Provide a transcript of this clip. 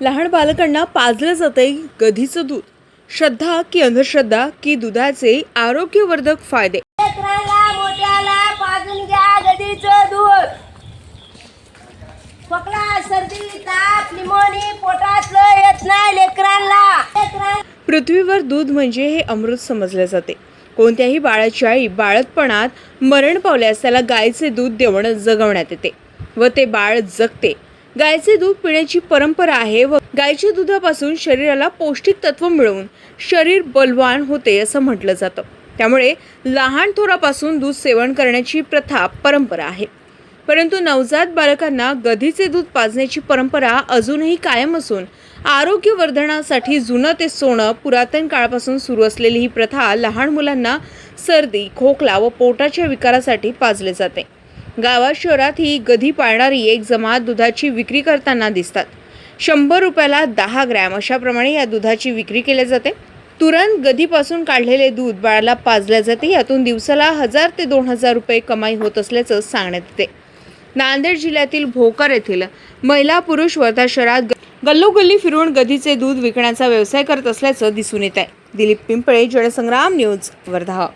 लहान बालकांना पाजलं जाते गधीचं दूध. श्रद्धा की अंधश्रद्धा की दुधाचे आरोग्यवर्धक फायदे. पृथ्वीवर दूध म्हणजे हे अमृत समजले जाते. कोणत्याही बाळाची आई बाळतपणात मरण पावल्यास त्याला गायीचे दूध देऊन जगवण्यात येते व ते बाळ जगते. गायीचे दूध पिण्याची परंपरा आहे व गायीच्या दुधापासून शरीराला पौष्टिक तत्व मिळवून शरीर बलवान होते असं म्हटलं जातं. त्यामुळे लहान थोरापासून दूध सेवन करण्याची प्रथा परंपरा आहे. परंतु नवजात बालकांना गधीचे दूध पाजण्याची परंपरा अजूनही कायम असून आरोग्यवर्धनासाठी जुनं ते सोनं पुरातन काळापासून सुरू असलेली ही प्रथा लहान मुलांना सर्दी खोकला व पोटाच्या विकारासाठी पाजले जाते. गावात शहरात ही गधी पाळणारी एक जमात दुधाची विक्री करताना दिसतात. शंभर रुपयाला दहा ग्रॅम अशाप्रमाणे या दुधाची विक्री केली जाते. तुरंत गधीपासून काढलेले दूध बाळाला पाजले जाते. यातून दिवसाला हजार ते दोन हजार रुपये कमाई होत असल्याचं सांगण्यात येते. नांदेड जिल्ह्यातील भोकर येथील महिला पुरुष वर्धा शहरात ग- गल्लोगल्ली फिरून गधीचे दूध विकण्याचा व्यवसाय करत असल्याचं दिसून येत आहे. दिलीप पिंपळे जनसंग्राम न्यूज वर्धा.